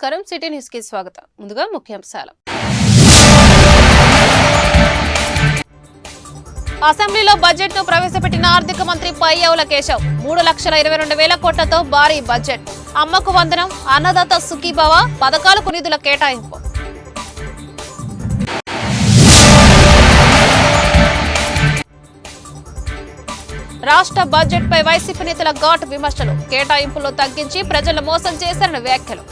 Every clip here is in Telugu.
నమస్కారం. సిటీ న్యూస్కి స్వాగతం. ముందుగా ముఖ్యాంశాలు. అసెంబ్లీలో బడ్జెట్ను ప్రవేశపెట్టిన ఆర్థిక మంత్రి పయ్యవుల కేశవ్. మూడు లక్షల ఇరవై రెండు వేల కోట్లతో భారీ బడ్జెట్. అమ్మకు వందనం అన్నదాత సుఖీభవ పథకాలకు నిధుల కేటాయింపు. రాష్ట్ర బడ్జెట్ పై వైసీపీ నేతల ఘాటు విమర్శలు. కేటాయింపులు తగ్గించి ప్రజలను మోసం చేశారని వ్యాఖ్యలు.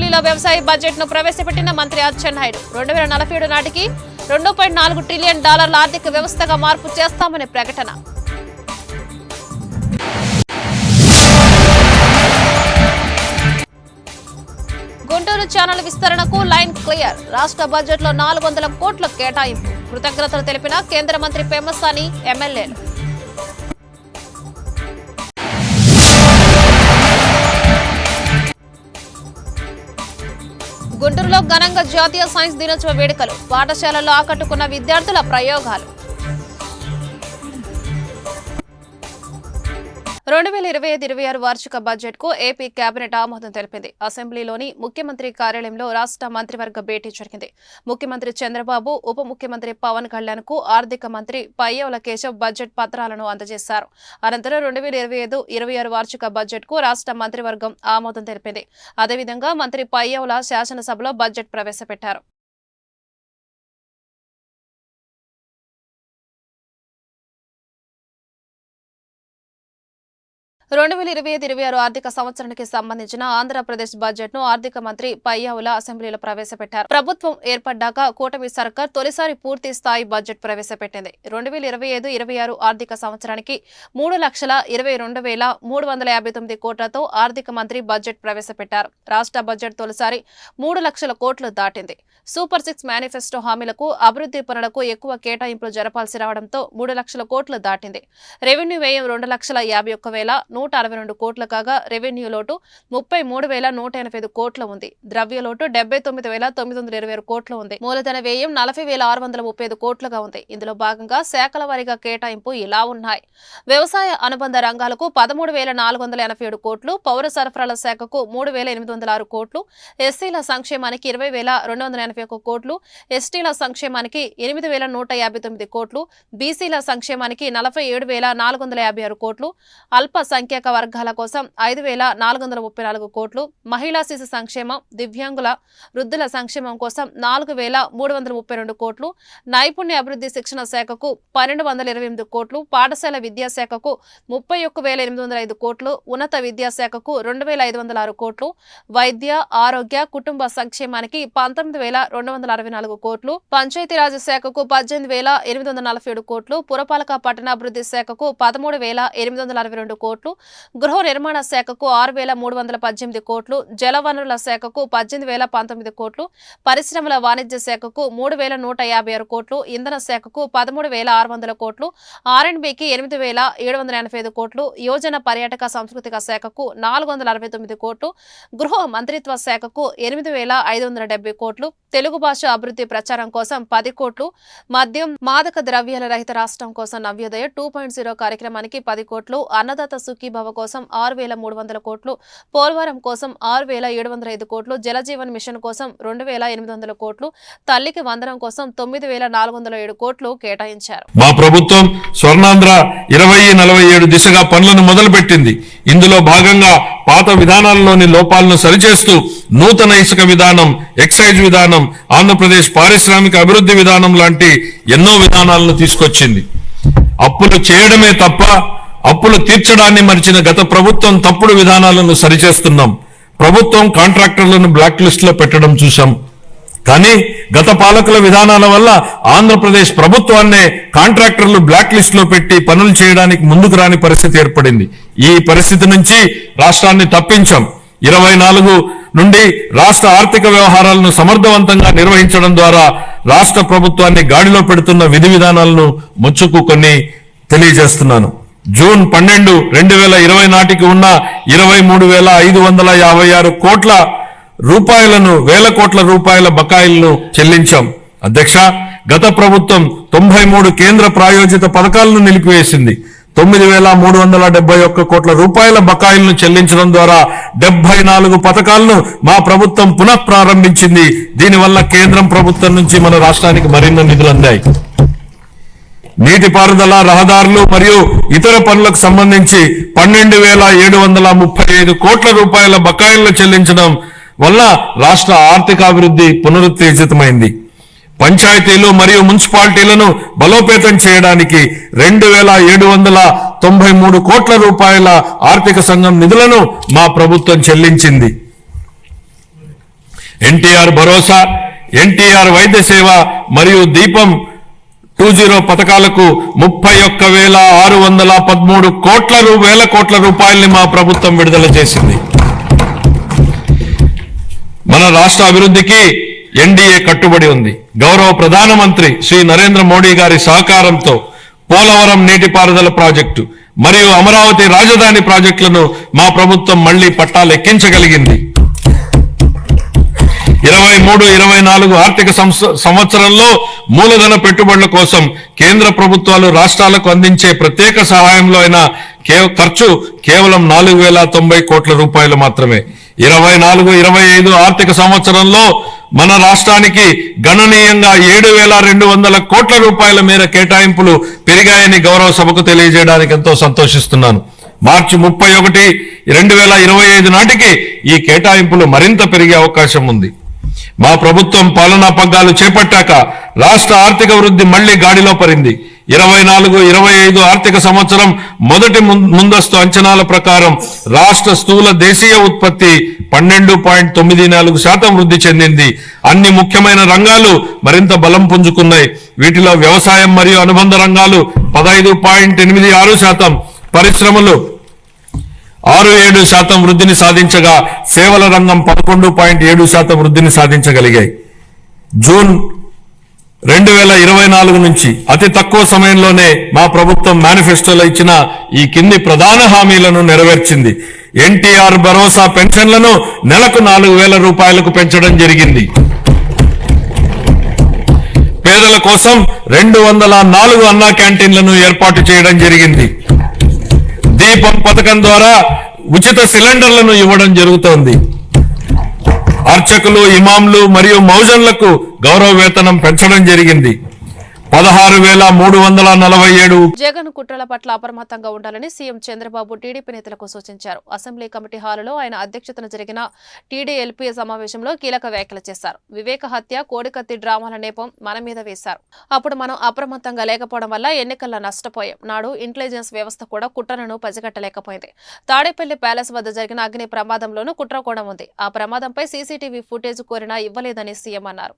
అసెంబ్లీలో వ్యవసాయ బడ్జెట్ను ప్రవేశపెట్టిన మంత్రి అచ్చెన్నాయుడు రెండు వేల నలభై ఏడు నాటికి రెండు పాయింట్ నాలుగు ట్రిలియన్ డాలర్ల ఆర్థిక వ్యవస్థగా మార్పు చేస్తామని ప్రకటన. గుంటూరు ఛానల్ విస్తరణకు లైన్ క్లియర్. రాష్ట్ర బడ్జెట్లో నాలుగు వందల కోట్ల కేటాయింపు. కృతజ్ఞతలు తెలిపిన కేంద్ర మంత్రి పెమ్మసాని ఎమ్మెల్యేలు. గుంటూరులో ఘనంగా జాతీయ సైన్స్ దినోత్సవ వేడుకలు పాఠశాలలో ఆకట్టుకున్న విద్యార్థుల ప్రయోగాలు. రెండు వేల ఇరవై ఐదు ఇరవై ఆరు వార్షిక బడ్జెట్కు ఏపీ కేబినెట్ ఆమోదం తెలిపింది. అసెంబ్లీలోని ముఖ్యమంత్రి కార్యాలయంలో రాష్ట్ర మంత్రివర్గ భేటీ జరిగింది. ముఖ్యమంత్రి చంద్రబాబు ఉప ముఖ్యమంత్రి పవన్ కళ్యాణ్కు ఆర్థిక మంత్రి పయ్యవుల కేశవ్ బడ్జెట్ పత్రాలను అందజేశారు. అనంతరం రెండు వేల ఇరవై ఐదు ఇరవై ఆరు వార్షిక బడ్జెట్కు రాష్ట్ర మంత్రివర్గం ఆమోదం తెలిపింది. అదేవిధంగా మంత్రి పయ్యవుల శాసనసభలో బడ్జెట్ ప్రవేశపెట్టారు. రెండు వేల ఇరవై ఐదు ఇరవై ఆరు ఆర్థిక సంవత్సరానికి సంబంధించిన ఆంధ్రప్రదేశ్ బడ్జెట్ను ఆర్థిక మంత్రి పయ్యావుల అసెంబ్లీలో ప్రవేశపెట్టారు. ప్రభుత్వం ఏర్పడ్డాక కూటమి సర్కార్ తొలిసారి పూర్తి స్థాయి బడ్జెట్ ప్రవేశపెట్టింది. రెండు వేల ఇరవై ఐదు ఇరవై ఆరు ఆర్థిక సంవత్సరానికి మూడు లక్షల ఇరవై రెండు వేల మూడు వందల యాభై తొమ్మిది కోట్లతో ఆర్థిక మంత్రి బడ్జెట్ ప్రవేశపెట్టారు. రాష్ట్ర బడ్జెట్ తొలిసారి మూడు లక్షల కోట్లు దాటింది. సూపర్ సిక్స్ మేనిఫెస్టో హామీలకు అభివృద్ధి పనులకు ఎక్కువ కేటాయింపులు జరపాల్సి రావడంతో మూడు లక్షల కోట్లు దాటింది. రెవెన్యూ వ్యయం రెండు లక్షల యాభై ఒక్క వేల నూట అరవై రెండు కోట్ల కాగా రెవెన్యూ లోటు ముప్పై మూడు వేల నూట ఎనభై ఐదు కోట్ల ఉంది. ద్రవ్య లోటు డెబ్బై తొమ్మిది వేల తొమ్మిది వందల ఇరవై ఆరు కోట్లు ఉంది. మూలధన వ్యయం నలభై వేల ఆరు వందల ముప్పై ఐదు కోట్లుగా ఉంది. ఇందులో భాగంగా శాఖల వారీగా కేటాయింపు ఇలా ఉన్నాయి. వ్యవసాయ అనుబంధ రంగాలకు పదమూడు వేల నాలుగు వందల ఎనభై ఏడు కోట్లు పౌర సరఫరాల శాఖకు మూడు వేల ఎనిమిది వందల ఆరు కోట్లు ఎస్సీల సంక్షేమానికి ఇరవై వేల రెండు వందల ఎనభై ఒక కోట్లు ఎస్టీల సంక్షేమానికి ఎనిమిది వేల నూట యాభై తొమ్మిది కోట్లు బీసీల సంక్షేమానికి నలభై ఏడు వేల నాలుగు వందల యాభై ఆరు కోట్లు అల్ప అల్పసంఖ్యాక వర్గాల కోసం ఐదు వేల నాలుగు వందల ముప్పై నాలుగు కోట్లు మహిళా శిశు సంక్షేమం దివ్యాంగుల వృద్ధుల సంక్షేమం కోసం నాలుగు వేల మూడు వందల ముప్పై రెండు కోట్లు నైపుణ్య అభివృద్ధి శిక్షణ శాఖకు పన్నెండు వందల ఇరవై ఎనిమిది కోట్లు పాఠశాల విద్యాశాఖకు ముప్పై ఒక్క వేల ఎనిమిది వందల ఐదు కోట్లు ఉన్నత విద్యాశాఖకు రెండు వేల ఐదు వందల ఆరు కోట్లు వైద్య ఆరోగ్య కుటుంబ సంక్షేమానికి పంతొమ్మిది వేల రెండు వందల అరవై నాలుగు కోట్లు పంచాయతీరాజ్ శాఖకు పద్దెనిమిది వేల ఎనిమిది వందల నలభై ఏడు కోట్లు పురపాలక పట్టణాభివృద్ధి శాఖకు పదమూడు వేల ఎనిమిది వందల అరవై రెండు కోట్లు గృహ నిర్మాణ శాఖకు ఆరు వేల మూడు వందల పద్దెనిమిది కోట్లు జలవనరుల శాఖకు పద్దెనిమిది వేల పంతొమ్మిది కోట్లు పరిశ్రమల వాణిజ్య శాఖకు మూడు వేల నూట యాభై ఆరు కోట్లు ఇంధన శాఖకు పదమూడు వేల ఆరు వందల కోట్లు ఆర్ఎండ్బికి ఎనిమిది వేల ఏడు వందల ఎనభై ఐదు కోట్లు యోజన పర్యాటక సాంస్కృతిక శాఖకు నాలుగు వందల అరవై తొమ్మిది కోట్లు గృహ మంత్రిత్వ శాఖకు ఎనిమిది వేల ఐదు వందల డెబ్బై కోట్లు తెలుగు భాష అభివృద్ధి ప్రచారం కోసం పది కోట్లు మద్యం మాదక ద్రవ్యాల రహిత రాష్ట్రం కోసం నవ్యోదయ టూ పాయింట్ జీరో కార్యక్రమానికి పది కోట్లు అన్నదాత సుఖీభవ కోసం ఆరు వేల మూడు వందల కోట్లు పోలవరం కోసం ఆరు వేల ఏడు వందల ఐదు కోట్లు జలజీవన్ మిషన్ కోసం రెండు వేల ఎనిమిది వందల కోట్లు తల్లికి వందనం కోసం తొమ్మిది వేల నాలుగు వందల ఏడు కోట్లు కేటాయించారు. మా ప్రభుత్వం స్వర్ణాంధ్ర ఇరవై నలభై ఏడు దిశగా పనులను మొదలుపెట్టింది. ఇందులో భాగంగా పాత విధానాల్లోని లోపాలను సరిచేస్తూ నూతన ఇసుక విధానం ఎక్సైజ్ విధానం ఆంధ్రప్రదేశ్ పారిశ్రామిక అభివృద్ధి విధానం లాంటి ఎన్నో విధానాలను తీసుకొచ్చింది. అప్పులు చేయడమే తప్ప అప్పులు తీర్చడాన్ని మరిచిన గత ప్రభుత్వం తప్పుడు విధానాలను సరిచేస్తున్నాం. ప్రభుత్వం కాంట్రాక్టర్లను బ్లాక్ లిస్ట్లో పెట్టడం చూశాం. కానీ గత పాలకుల విధానాల వల్ల ఆంధ్రప్రదేశ్ ప్రభుత్వాన్నే కాంట్రాక్టర్లు బ్లాక్ లిస్ట్లో పెట్టి పనులు చేయడానికి ముందుకు రాని పరిస్థితి ఏర్పడింది. ఈ పరిస్థితి నుంచి రాష్ట్రాన్ని తప్పించాం. ఇరవై నాలుగు నుండి రాష్ట్ర ఆర్థిక వ్యవహారాలను సమర్థవంతంగా నిర్వహించడం ద్వారా రాష్ట్ర ప్రభుత్వాన్ని గాడిలో పెడుతున్న విధి విధానాలను ముచ్చుకు కొన్ని తెలియజేస్తున్నాను. జూన్ పన్నెండు రెండు వేల ఇరవై నాటికి ఉన్న ఇరవై మూడు వేల ఐదు వందల యాభై ఆరు కోట్ల రూపాయలను వేల కోట్ల రూపాయల బకాయిలను చెల్లించాం. అధ్యక్ష గత ప్రభుత్వం తొంభై మూడు కేంద్ర ప్రాయోజిత పథకాలను నిలిపివేసింది. తొమ్మిది వేల మూడు వందల డెబ్బై ఒక్క కోట్ల రూపాయల బకాయిలను చెల్లించడం ద్వారా డెబ్బై నాలుగు పథకాలను మా ప్రభుత్వం పునః ప్రారంభించింది దీనివల్ల కేంద్రం ప్రభుత్వం నుంచి మన రాష్ట్రానికి మరిన్ని నిధులు అందాయి. నీటిపారుదల రహదారులు మరియు ఇతర పనులకు సంబంధించి పన్నెండు వేల ఏడు వందల ముప్పై ఐదు కోట్ల రూపాయల బకాయిలను చెల్లించడం వల్ల రాష్ట్ర ఆర్థికాభివృద్ధి పునరుత్తేజితమైంది. పంచాయతీలు మరియు మున్సిపాలిటీలను బలోపేతం చేయడానికి రెండు వేల ఏడు వందల తొంభై మూడు కోట్ల రూపాయల ఆర్థిక సంఘం నిధులను మా ప్రభుత్వం చెల్లించింది. ఎన్టీఆర్ భరోసా ఎన్టీఆర్ వైద్య సేవ మరియు దీపం టూ జీరో పథకాలకు ముప్పై ఒక్క వేల ఆరు వందల పదమూడు కోట్ల రూ- వేల కోట్ల రూపాయల్ని మా ప్రభుత్వం విడుదల చేసింది. మన రాష్ట్ర అభివృద్ధికి ఎన్డీఏ కట్టుబడి ఉంది. గౌరవ ప్రధానమంత్రి శ్రీ నరేంద్ర మోడీ గారి సహకారంతో పోలవరం నీటిపారుదల ప్రాజెక్టు మరియు అమరావతి రాజధాని ప్రాజెక్టులను మా ప్రభుత్వం మళ్ళీ పట్టాలెక్కించగలిగింది. ఇరవై మూడు ఇరవై నాలుగు ఆర్థిక సంవత్సరంలో మూలధన పెట్టుబడుల కోసం కేంద్ర ప్రభుత్వాలు రాష్ట్రాలకు అందించే ప్రత్యేక సహాయంలో అయిన కే- ఖర్చు కేవలం నాలుగు వేల తొంభై కోట్ల రూపాయలు మాత్రమే. ఇరవై నాలుగు ఇరవై ఐదు ఆర్థిక సంవత్సరంలో మన రాష్ట్రానికి గణనీయంగా ఏడు వేల రెండు వందల కోట్ల రూపాయల మేర కేటాయింపులు పెరిగాయని గౌరవ సభకు తెలియజేయడానికి ఎంతో సంతోషిస్తున్నాను. మార్చి ముప్పై ఒకటి రెండు వేల ఇరవై ఐదు నాటికి ఈ కేటాయింపులు మరింత పెరిగే అవకాశం ఉంది. మా ప్రభుత్వం పాలనా పగ్గాలు చేపట్టాక రాష్ట్ర ఆర్థిక వృద్ధి మళ్ళీ గాడిలో పడింది ఇరవై నాలుగు ఇరవై ఐదు ఆర్థిక సంవత్సరం మొదటి ముందస్తు అంచనాల ప్రకారం రాష్ట్ర స్థూల దేశీయ ఉత్పత్తి పన్నెండు పాయింట్ తొమ్మిది నాలుగు శాతం వృద్ధి చెందింది. అన్ని ముఖ్యమైన రంగాలు మరింత బలం పుంజుకున్నాయి. వీటిలో వ్యవసాయం మరియు అనుబంధ రంగాలు పదహైదు పాయింట్ ఎనిమిది ఆరు శాతం. పరిశ్రమలు ఆరు ఏడు శాతం వృద్ధిని సాధించగా సేవల రంగం పదకొండు పాయింట్ ఏడు శాతం వృద్ధిని సాధించగలిగాయి. జూన్ రెండు వేల ఇరవై నాలుగు నుంచి అతి తక్కువ సమయంలోనే మా ప్రభుత్వం మేనిఫెస్టోలో ఇచ్చిన ఈ కింది ప్రధాన హామీలను నెరవేర్చింది. ఎన్టీఆర్ భరోసా పెన్షన్లను నెలకు నాలుగు వేల రూపాయలకు పెంచడం జరిగింది. పేదల కోసం రెండు వందల నాలుగు అన్నా క్యాంటీన్లను ఏర్పాటు చేయడం జరిగింది. దీపం పథకం ద్వారా ఉచిత సిలిండర్లను ఇవ్వడం జరుగుతోంది. అర్చకులు ఇమాంలు మరియు మౌజన్లకు గౌరవ వేతనం పెంచడం జరిగింది. పదహారు వేల మూడు వందల నలభై ఏడు. జగన్ కుట్రల పట్ల అప్రమత్తంగా ఉండాలని సీఎం చంద్రబాబు టీడీపీ నేతలకు సూచించారు. అసెంబ్లీ కమిటీ హాలులో ఆయన అధ్యక్షతన జరిగిన టీడీఎల్పీ సమావేశంలో కీలక వ్యాఖ్యలు చేశారు. వివేక హత్య కోడికత్తి డ్రామాల నేపం మన మీద వేశారు. అప్పుడు మనం అప్రమత్తంగా లేకపోవడం వల్ల ఎన్నికల్లో నష్టపోయాం. నాడు ఇంటెలిజెన్స్ వ్యవస్థ కూడా కుట్రలను పసిగట్టలేకపోయింది. తాడేపల్లి ప్యాలెస్ వద్ద జరిగిన అగ్ని ప్రమాదంలోనూ కుట్ర కూడా ఉంది. ఆ ప్రమాదంపై సీసీటీవీ ఫుటేజ్ కోరినా ఇవ్వలేదని సీఎం అన్నారు.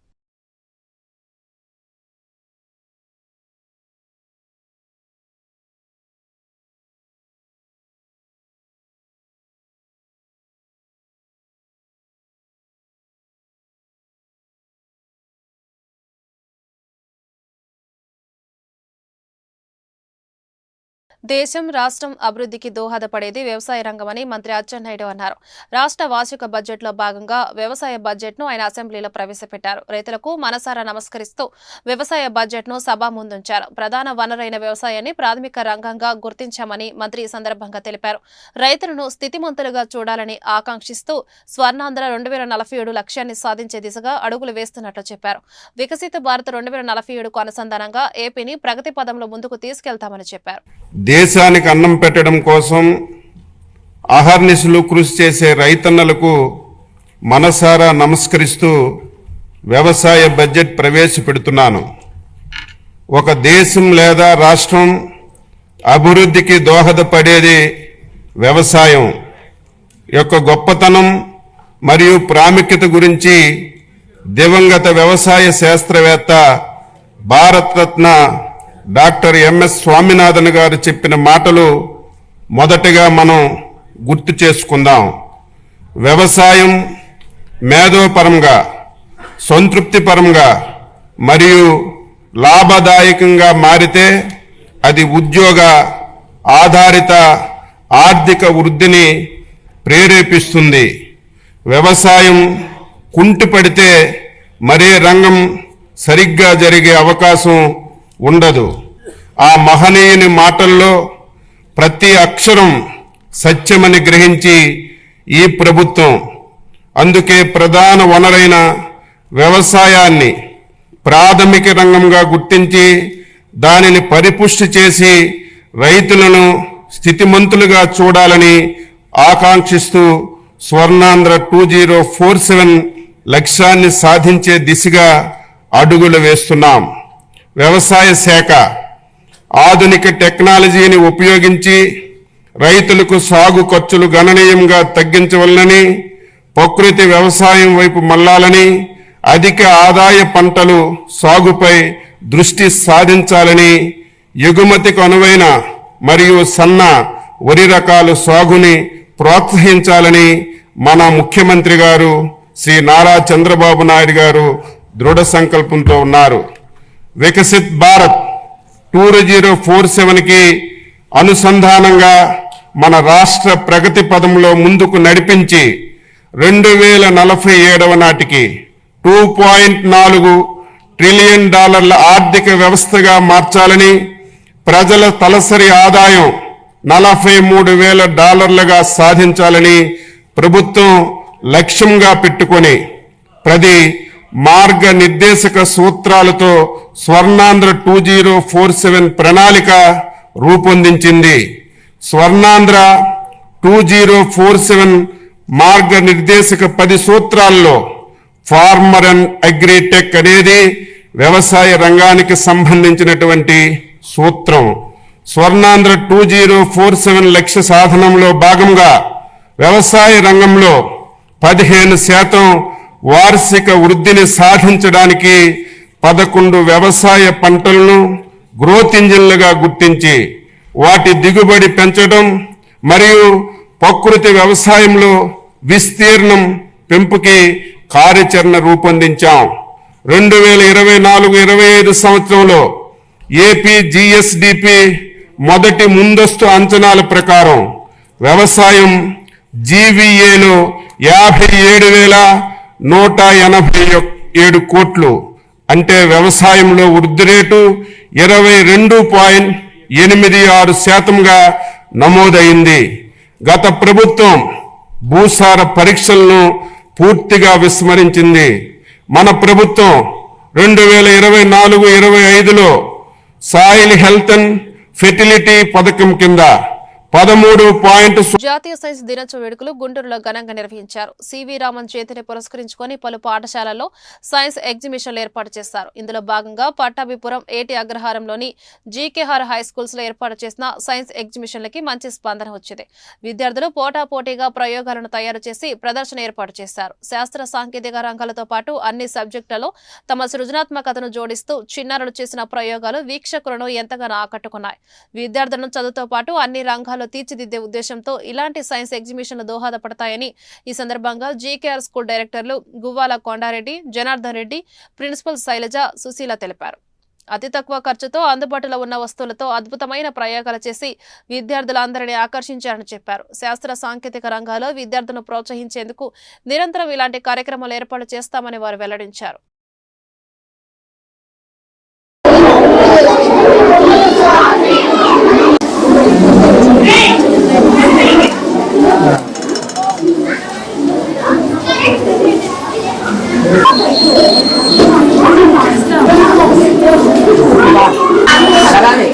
దేశం రాష్ట్రం అభివృద్ధికి దోహదపడేది వ్యవసాయ రంగమని మంత్రి అచ్చెన్నాయుడు అన్నారు. రాష్ట్ర వార్షిక బడ్జెట్లో భాగంగా వ్యవసాయ బడ్జెట్ను ఆయన అసెంబ్లీలో ప్రవేశపెట్టారు. రైతులకు మనసారా నమస్కరిస్తూ వ్యవసాయ బడ్జెట్ను సభ ముందుంచారు. ప్రధాన వనరైన వ్యవసాయాన్ని ప్రాథమిక రంగంగా గుర్తించామని మంత్రి సందర్భంగా తెలిపారు. రైతులను స్థితిమంతులుగా చూడాలని ఆకాంక్షిస్తూ స్వర్ణాంధ్ర రెండు వేల నలభై ఏడు లక్ష్యాన్ని సాధించే దిశగా అడుగులు వేస్తున్నట్లు చెప్పారు. వికసిత భారత్ రెండు వేల నలభై ఏడుకు అనుసంధానంగా ఏపీని ప్రగతి పదంలో ముందుకు తీసుకెళ్తామని చెప్పారు. దేశానికి అన్నం పెట్టడం కోసం అహర్నిశలు కృషి చేసే రైతన్నలకు మనసారా నమస్కరిస్తూ వ్యవసాయ బడ్జెట్ ప్రవేశపెడుతున్నాను. ఒక దేశం లేదా రాష్ట్రం అభివృద్ధికి దోహదపడేది వ్యవసాయం యొక్క గొప్పతనం మరియు ప్రాముఖ్యత గురించి దివంగత వ్యవసాయ శాస్త్రవేత్త భారతరత్న డాక్టర్ ఎంఎస్ స్వామినాథన్ గారు చెప్పిన మాటలు మొదటగా మనం గుర్తు చేసుకుందాం. వ్యవసాయం మేధోపరంగా సంతృప్తిపరంగా మరియు లాభదాయకంగా మారితే అది ఉద్యోగ ఆధారిత ఆర్థిక వృద్ధిని ప్రేరేపిస్తుంది. వ్యవసాయం కుంటుపడితే మరే రంగం సరిగ్గా జరిగే అవకాశం ఉండదు. ఆ మహనీయుని మాటల్లో ప్రతి అక్షరం సత్యమని గ్రహించి ఈ ప్రభుత్వం అందుకే ప్రధాన వనరైన వ్యవసాయాన్ని ప్రాథమిక రంగంగా గుర్తించి దానిని పరిపుష్టి చేసి రైతులను స్థితిమంతులుగా చూడాలని ఆకాంక్షిస్తూ Swarnandhra two zero four seven లక్ష్యాన్ని సాధించే దిశగా అడుగులు వేస్తున్నాం. వ్యవసాయ శాఖ ఆధునిక టెక్నాలజీని ఉపయోగించి రైతులకు సాగు ఖర్చులు గణనీయంగా తగ్గించవలనని ప్రకృతి వ్యవసాయం వైపు మళ్ళాలని అధిక ఆదాయ పంటలు సాగుపై దృష్టి సాధించాలని ఎగుమతికి అనువైన మరియు సన్న వరి రకాలు సాగుని ప్రోత్సహించాలని మన ముఖ్యమంత్రి గారు శ్రీ నారా చంద్రబాబు నాయుడు గారు దృఢ సంకల్పంతో ఉన్నారు. Viksit Bharat two zero four సెవెన్కి అనుసంధానంగా మన రాష్ట్ర ప్రగతి పదంలో ముందుకు నడిపించి రెండు వేల నలభై ఏడవ నాటికి టూ పాయింట్ నాలుగు ట్రిలియన్ డాలర్ల ఆర్థిక వ్యవస్థగా మార్చాలని ప్రజల తలసరి ఆదాయం నలభై మూడు వేల డాలర్లుగా సాధించాలని ప్రభుత్వం లక్ష్యంగా పెట్టుకొని ప్రతి మార్గ నిర్దేశక సూత్రాలతో Swarnandhra two zero four seven ప్రణాళిక రూపొందించింది. Swarnandhra two zero four seven మార్గ నిర్దేశక పది సూత్రాల్లో ఫార్మర్ అండ్ అగ్రిటెక్ అనేది వ్యవసాయ రంగానికి సంబంధించినటువంటి సూత్రం. Swarnandhra two zero four seven లక్ష్య సాధనంలో భాగంగా వ్యవసాయ రంగంలో పదిహేను శాతం వార్షిక వృద్ధిని సాధించడానికి పదకొండు వ్యవసాయ పంటలను గ్రోత్ ఇంజిన్లుగా గుర్తించి వాటి దిగుబడి పెంచడం మరియు ప్రకృతి వ్యవసాయంలో విస్తీర్ణం పెంపుకి కార్యాచరణ రూపొందించాం. రెండు వేల ఇరవై నాలుగు ఇరవై ఐదు సంవత్సరంలో ఏపీ జిఎస్డిపి మొదటి ముందస్తు అంచనాల ప్రకారం వ్యవసాయం జీవీఏలో యాభై ఏడు వేల నూట ఎనభై ఏడు కోట్లు. అంటే వ్యవసాయంలో వృద్ధి రేటు ఇరవై రెండు పాయింట్ ఎనిమిది ఆరు శాతంగా నమోదైంది. గత ప్రభుత్వం భూసార పరీక్షలను పూర్తిగా విస్మరించింది. మన ప్రభుత్వం రెండు వేల ఇరవై నాలుగు ఇరవై ఐదులో సాయిల్ హెల్త్ అండ్ ఫెర్టిలిటీ పథకం కింద పదమూడు పాయింట్ జాతీయ సైన్స్ దినోత్సవ వేడుకలు గుంటూరులో ఘనంగా నిర్వహించారు. సివి రామన్ చేతిని పురస్కరించుకొని పలు పాఠశాలల్లో సైన్స్ ఎగ్జిబిషన్లు ఏర్పాటు చేశారు. ఇందులో భాగంగా పట్టాభిపురం ఏటి అగ్రహారంలోని జీకేహార్ హై స్కూల్స్లో ఏర్పాటు చేసిన సైన్స్ ఎగ్జిబిషన్లకి మంచి స్పందన వచ్చింది. విద్యార్థులు పోటాపోటీగా ప్రయోగాలను తయారు చేసి ప్రదర్శన ఏర్పాటు చేశారు. శాస్త్ర సాంకేతిక రంగాలతో పాటు అన్ని సబ్జెక్టులలో తమ సృజనాత్మకతను జోడిస్తూ చిన్నారులు చేసిన ప్రయోగాలు వీక్షకులను ఎంతగానో ఆకట్టుకున్నాయి. విద్యార్థులను చదువుతో పాటు అన్ని రంగాల్లో తీర్చిదిద్దే ఉద్దేశంతో ఇలాంటి సైన్స్ ఎగ్జిబిషన్లు దోహదపడతాయని ఈ సందర్భంగా జీకేఆర్ స్కూల్ డైరెక్టర్లు గువ్వాల కొండారెడ్డి జనార్దన్ రెడ్డి ప్రిన్సిపల్ శైలజ సుశీల తెలిపారు. అతి తక్కువ ఖర్చుతో అందుబాటులో ఉన్న వస్తువులతో అద్భుతమైన ప్రయోగాలు చేసి విద్యార్థులందరినీ ఆకర్షించారని చెప్పారు. శాస్త్ర సాంకేతిక రంగాల్లో విద్యార్థులను ప్రోత్సహించేందుకు నిరంతరం ఇలాంటి కార్యక్రమాలు ఏర్పాటు చేస్తామని వారు వెల్లడించారు.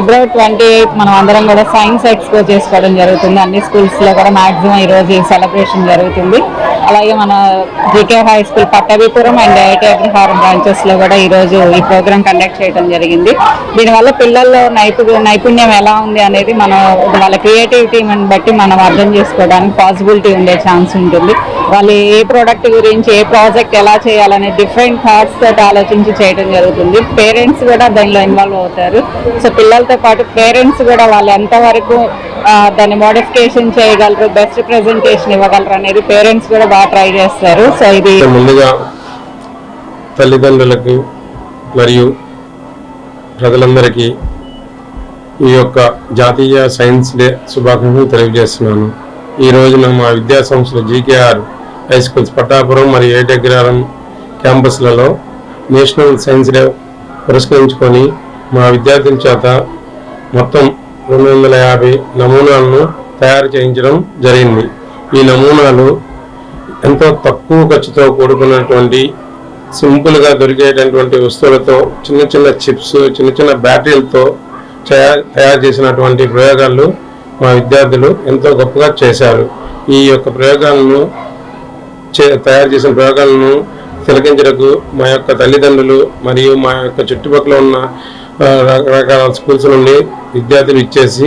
ఫిబ్రవరి ట్వంటీ ఎయిత్ మనం అందరం కూడా సైన్స్ ఎక్స్పో చేసుకోవడం జరుగుతుంది. అన్ని స్కూల్స్లో కూడా మాక్సిమం ఈ రోజు ఈ సెలబ్రేషన్ జరుగుతుంది. అలాగే మన GK high school Pattabhipuram and IT Agraharam బ్రాంచెస్లో కూడా ఈరోజు ఈ ప్రోగ్రామ్ కండక్ట్ చేయడం జరిగింది. దీనివల్ల పిల్లల్లో నైపు నైపుణ్యం ఎలా ఉంది అనేది మనం వాళ్ళ క్రియేటివిటీ బట్టి మనం అర్థం చేసుకోవడానికి పాసిబిలిటీ ఉండే ఛాన్స్ ఉంటుంది. వాళ్ళు ఏ ప్రోడక్ట్ గురించి ఏ ప్రాజెక్ట్ ఎలా చేయాలనే డిఫరెంట్ థాట్స్ తోటి ఆలోచించి చేయడం జరుగుతుంది. పేరెంట్స్ కూడా దానిలో ఇన్వాల్వ్ అవుతారు. సో పిల్లలతో పాటు పేరెంట్స్ కూడా వాళ్ళు ఎంతవరకు దాన్ని మోడిఫికేషన్ చేయగలరు బెస్ట్ ప్రెజెంటేషన్ ఇవ్వగలరు అనేది పేరెంట్స్ కూడా బాగా ట్రై చేస్తారు. సో ఇది ముందుగా తల్లిదండ్రులకు మరియు ప్రజలందరికీ ఈ యొక్క జాతీయ సైన్స్ డే శుభాకాంక్షలు తెలియజేస్తున్నాను. ఈ రోజున మా విద్యా సంస్థలు జీకేఆర్ హై స్కూల్స్ పట్టాపురం మరియు ఏటగ్రారం క్యాంపస్లలో నేషనల్ సైన్స్ డే పురస్కరించుకొని మా విద్యార్థుల చేత మొత్తం రెండు వందల యాభై నమూనాలను తయారు చేయించడం జరిగింది. ఈ నమూనాలు ఎంతో తక్కువ ఖర్చుతో కూడుకున్నటువంటి సింపుల్గా దొరికేటటువంటి వస్తువులతో చిన్న చిన్న చిప్స్ చిన్న చిన్న బ్యాటరీలతో తయారు చేసినటువంటి ప్రయోగాలు మా విద్యార్థులు ఎంతో గొప్పగా చేశారు. ఈ యొక్క ప్రయోగాలను చే- తయారు చేసిన ప్రయోగాలను తిలకించడకు మా యొక్క తల్లిదండ్రులు మరియు మా యొక్క చుట్టుపక్కల ఉన్న రకరకాల స్కూల్స్ నుండి విద్యార్థులు ఇచ్చేసి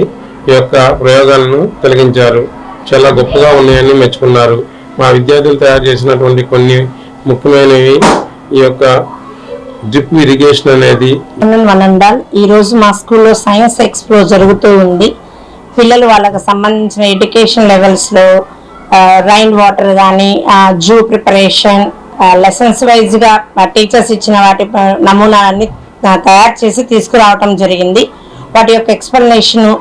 ఈ యొక్క ప్రయోగాలను తొలగించారు. చాలా గొప్పగా ఉన్నాయని మెచ్చుకున్నారు. మా విద్యార్థులు తయారు చేసినటువంటి కొన్ని ముఖ్యమైనవి ఈ యొక్క డ్రిప్ ఇరిగేషన్ అనేది. వనండాల్. ఈరోజు మా స్కూల్లో సైన్స్ ఎక్స్ప్లో జరుగుతూ ఉంది. పిల్లలు వాళ్ళకి సంబంధించిన ఎడ్యుకేషన్ లెవెల్స్లో రైన్ వాటర్ కానీ జూ ప్రిపరేషన్ లెసన్స్ వైజ్గా టీచర్స్ ఇచ్చిన వాటి నమూనాలన్నీ తయారు చేసి తీసుకురావటం జరిగింది. వాటి యొక్క ఎక్స్ప్లెనేషను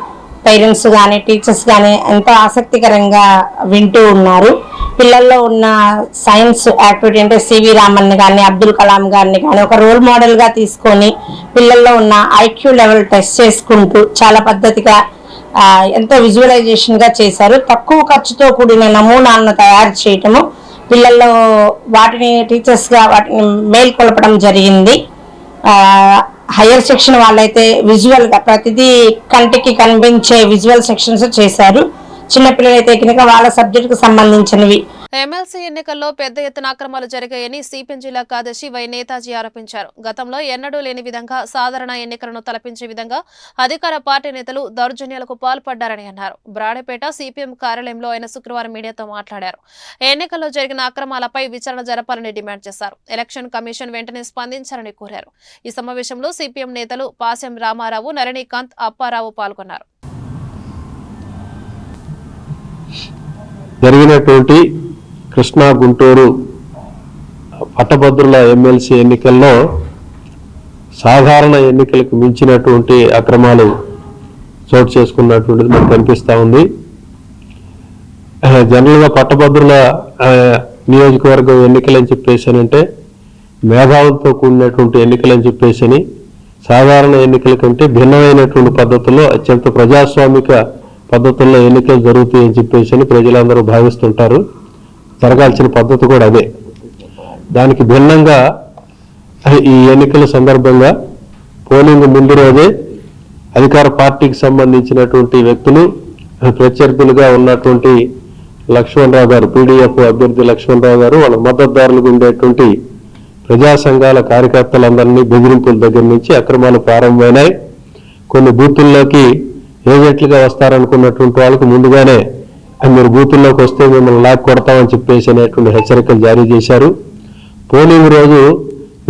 పేరెంట్స్ కానీ టీచర్స్ కానీ ఎంతో ఆసక్తికరంగా వింటూ ఉన్నారు. పిల్లల్లో ఉన్న సైన్స్ యాక్టివిటీ అంటే సివి రామన్ కానీ అబ్దుల్ కలాం గారిని కానీ ఒక రోల్ మోడల్గా తీసుకొని పిల్లల్లో ఉన్న ఐక్యూ లెవెల్ టెస్ట్ చేసుకుంటూ చాలా పద్ధతిగా ఎంతో విజువలైజేషన్గా చేశారు. తక్కువ ఖర్చుతో కూడిన నమూనాలను తయారు చేయటము పిల్లల్లో వాటిని టీచర్స్గా వాటిని మేల్కొల్పడం జరిగింది. హయ్యర్ సెక్షన్ వాళ్ళైతే విజువల్గా ప్రతిదీ కంటికి కనిపించే విజువల్ సెక్షన్స్ చేశారు. చిన్నపిల్లలైతే కనుక వాళ్ళ సబ్జెక్టుకు సంబంధించినవి. ఎమ్మెల్సీ ఎన్నికల్లో పెద్ద ఎత్తున అక్రమాలు జరిగాయని సిపిఎం జిల్లా కార్యదర్శి వై నేతాజీ ఆరోపించారు. గతంలో ఎన్నడూ లేని విధంగా సాధారణ ఎన్నికలను తలపించే విధంగా అధికార పార్టీ నేతలు దౌర్జన్యాలకు పాల్పడ్డారని అన్నారు. బ్రాడేపేట సిపిఎం కార్యాలయంలో ఆయన శుక్రవారం మీడియాతో మాట్లాడారు. ఎన్నికల్లో జరిగిన అక్రమాలపై విచారణ జరపాలని డిమాండ్ చేశారు. ఎలక్షన్ కమిషన్ వెంటనే స్పందించాలని కోరారు. ఈ సమావేశంలో సిపిఎం నేతలు పాసెం రామారావు నరణీకాంత్ అప్పారావు పాల్గొన్నారు. జరిగినటువంటి కృష్ణా గుంటూరు పట్టభద్రుల ఎమ్మెల్సీ ఎన్నికల్లో సాధారణ ఎన్నికలకు మించినటువంటి అక్రమాలు చోటు చేసుకున్నటువంటిది మనకు కనిపిస్తూ ఉంది. జనరల్గా పట్టభద్రుల ఆ, నియోజకవర్గం ఎన్నికలని చెప్పేసానంటే మేధావులతో కూడినటువంటి ఎన్నికలని చెప్పేసని సాధారణ ఎన్నికల కంటే భిన్నమైనటువంటి పద్ధతుల్లో అత్యంత ప్రజాస్వామిక పద్ధతుల్లో ఎన్నికలు జరుగుతాయని చెప్పేసి అని ప్రజలందరూ భావిస్తుంటారు. జరగాల్సిన పద్ధతి కూడా అదే. దానికి భిన్నంగా ఈ ఎన్నికల సందర్భంగా పోలింగ్ ముందు రోజే అధికార పార్టీకి సంబంధించినటువంటి వ్యక్తులు ప్రత్యర్థులుగా ఉన్నటువంటి లక్ష్మణరావు గారు పీడీఎఫ్ అభ్యర్థి లక్ష్మణరావు గారు వాళ్ళ మద్దతుదారులకు ఉండేటువంటి ప్రజా సంఘాల కార్యకర్తలందరినీ బెదిరింపుల దగ్గర నుంచి అక్రమాలు ప్రారంభమైనాయి. కొన్ని బూతుల్లోకి ఏజెంట్లుగా వస్తారనుకున్నటువంటి వాళ్ళకు ముందుగానే మీరు బూతుల్లోకి వస్తే మిమ్మల్ని లాక్ కొడతామని చెప్పేసి అనేటువంటి హెచ్చరికలు జారీ చేశారు. పోలింగ్ రోజు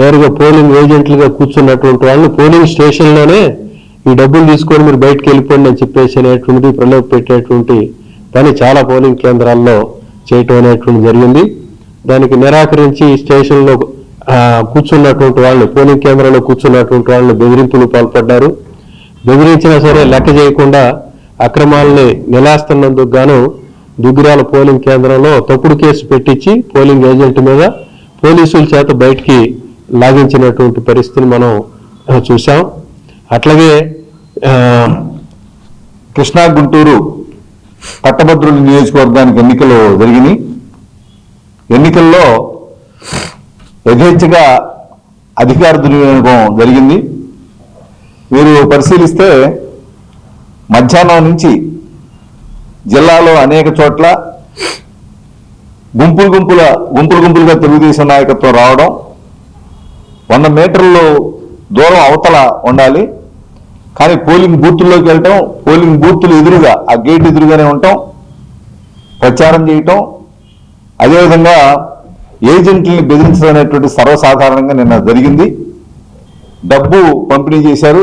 నేరుగా పోలింగ్ ఏజెంట్లుగా కూర్చున్నటువంటి వాళ్ళని పోలింగ్ స్టేషన్లోనే ఈ డబ్బులు తీసుకొని మీరు బయటకు వెళ్ళిపోండి అని చెప్పేసి అనేటువంటిది ప్రలోభ పెట్టేటువంటి పని చాలా పోలింగ్ కేంద్రాల్లో చేయటం అనేటువంటి జరిగింది. దానికి నిరాకరించి స్టేషన్లో కూర్చున్నటువంటి వాళ్ళని పోలింగ్ కేంద్రంలో కూర్చున్నటువంటి వాళ్ళని బెదిరింపులు పాల్పడ్డారు. బెదిరించినా సరే లెక్క చేయకుండా అక్రమాలని నిలాస్తున్నందుకు గాను దుగ్గిరాల పోలింగ్ కేంద్రంలో తప్పుడు కేసు పెట్టించి పోలింగ్ ఏజెంట్ మీద పోలీసుల చేత బయటికి లాగించినటువంటి పరిస్థితిని మనం చూసాం అట్లాగే కృష్ణా గుంటూరు పట్టభద్రుల నియోజకవర్గానికి ఎన్నికలు జరిగినాయి. ఎన్నికల్లో యథేచ్ఛగా అధికార దుర్వినియోగం జరిగింది. మీరు పరిశీలిస్తే మధ్యాహ్నం నుంచి జిల్లాలో అనేక చోట్ల గుంపులు గుంపుల గుంపులు గుంపులుగా తెలుగుదేశం నాయకత్వం రావడం వంద మీటర్లు దూరం అవతల ఉండాలి. కానీ పోలింగ్ బూత్తుల్లోకి వెళ్ళటం పోలింగ్ బూత్లు ఎదురుగా ఆ గేట్ ఎదురుగానే ఉండటం ప్రచారం చేయటం. అదేవిధంగా ఏజెంట్లని బెదిరించడం అనేటువంటి సర్వసాధారణంగా నిన్న జరిగింది. డబ్బు పంపిణీ చేశారు.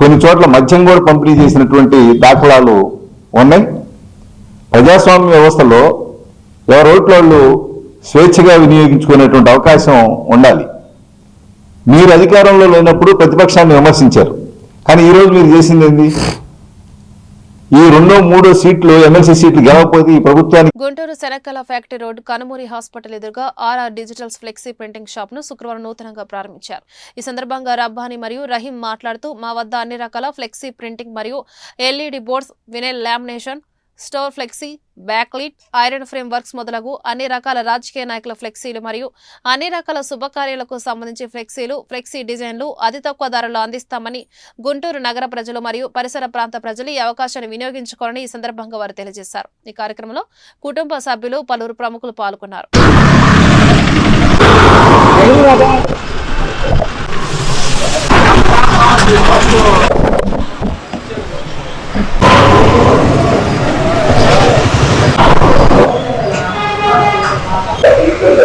కొన్ని చోట్ల మద్యం కూడా పంపిణీ చేసినటువంటి దాఖలాలు ఉన్నాయి. ప్రజాస్వామ్య వ్యవస్థలో ఎవరి వాళ్ళు స్వేచ్ఛగా వినియోగించుకునేటువంటి అవకాశం ఉండాలి. మీరు అధికారంలో లేనప్పుడు ప్రతిపక్షాన్ని విమర్శించారు. కానీ ఈరోజు మీరు చేసింది ఏంది? ఈ రెండో మూడో సీట్లు ఎమ్మెల్సీ సీట్లు గెలవకపోతే ఈ ప్రభుత్వానికి Guntur Sanakkayala factory road Kanumuri hospital ఎదురుగా ఆర్ఆర్ డిజిటల్స్ ఫ్లెక్సీ ప్రింటింగ్ షాప్ను శుక్రవారం నూతనంగా ప్రారంభించారు. ఈ సందర్భంగా రబ్బాని మరియు రహీం మాట్లాడుతూ మా వద్ద అన్ని రకాల ఫ్లెక్సీ ప్రింటింగ్ మరియు LED boards vinyl lamination store flexi backlit iron frame works మొదలగు అన్ని రకాల రాజకీయ నాయకుల ఫ్లెక్సీలు మరియు అన్ని రకాల శుభకార్యాలకు సంబంధించి ఫ్లెక్సీలు ఫ్లెక్సీ డిజైన్లు అతి తక్కువ ధరలో అందిస్తామని గుంటూరు నగర ప్రజలు మరియు పరిసర ప్రాంత ప్రజలు ఈ అవకాశాన్ని వినియోగించుకోవాలని ఈ సందర్భంగా వారు తెలియజేశారు. ఈ కార్యక్రమంలో కుటుంబ సభ్యులు పలువురు ప్రముఖులు పాల్గొన్నారు.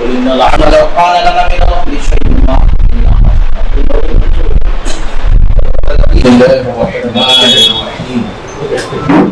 قل إن العمل لو قال لنا من شيء ما بسم الله الرحمن الرحيم.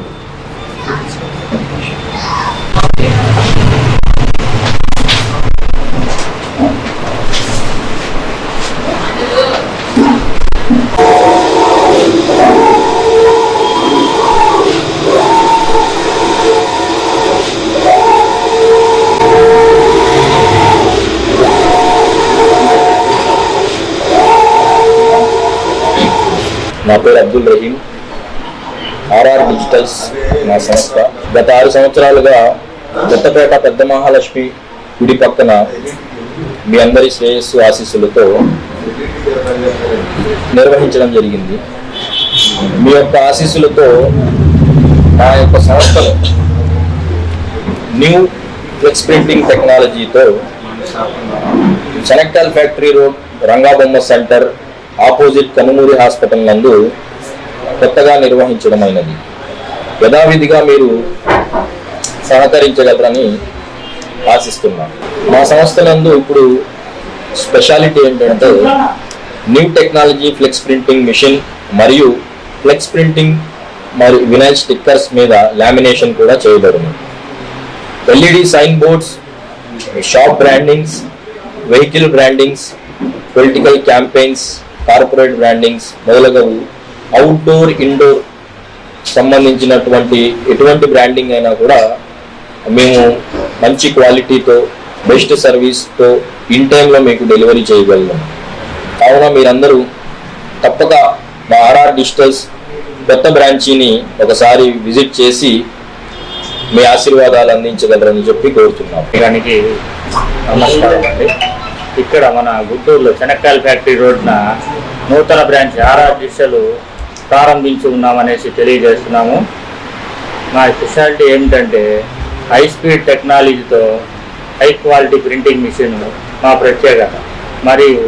నా పేరు అబ్దుల్ రహీం. ఆర్ఆర్ డిజిటల్స్ నా సంస్థ. గత ఆరు సంవత్సరాలుగా కొత్తపేట పెద్ద మహాలక్ష్మి గుడి పక్కన మీ అందరి శ్రేయస్సు ఆశీస్సులతో నిర్వహించడం జరిగింది. మీ యొక్క ఆశీస్సులతో మా యొక్క సంస్థలో న్యూ ఫ్లెక్స్ ప్రింటింగ్ టెక్నాలజీతో సెనెక్టల్ factory road Rangabomma center opposite Kanumuri hospital నందు కొత్తగా నిర్వహించడమైనది. యథావిధిగా మీరు సహకరించగలరని ఆశిస్తున్నాను మా సంస్థ నందు ఇప్పుడు స్పెషాలిటీ ఏంటంటే new technology flex printing machine మరియు ఫ్లెక్స్ ప్రింటింగ్ మరియు వినైల్ స్టిక్కర్స్ మీద లామినేషన్ కూడా చేయబడును LED sign boards shop brandings vehicle brandings political campaigns corporate brandings మొదలగవు outdoor indoor సంబంధించినటువంటి ఎటువంటి బ్రాండింగ్ అయినా కూడా మేము మంచి క్వాలిటీతో బెస్ట్ సర్వీస్తో ఇన్ టైంలో మీకు డెలివరీ చేయగలం కావున మీరందరూ తప్పక మా ఆర్ఆర్ డిజిటల్స్ కొత్త బ్రాంచీని ఒకసారి విజిట్ చేసి మీ ఆశీర్వాదాలు అందించగలరని చెప్పి కోరుతున్నాం. నమస్కారం అండి. ఇక్కడ మన గుంటూరులో చెనక్కాయల ఫ్యాక్టరీ రోడ్న నూతన బ్రాంచ్ ఆర్ఆర్ దిశలు ప్రారంభించి ఉన్నామనేసి తెలియజేస్తున్నాము. మా స్పెషాలిటీ ఏమిటంటే హై స్పీడ్ టెక్నాలజీతో హై క్వాలిటీ ప్రింటింగ్ మిషన్ మా ప్రత్యేకత మరియు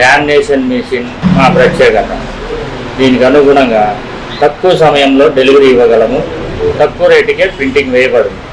ల్యామినేషన్ మిషన్ మా ప్రత్యేకత. దీనికి అనుగుణంగా తక్కువ సమయంలో డెలివరీ ఇవ్వగలము తక్కువ రేటుకే ప్రింటింగ్ వేయబడుతుంది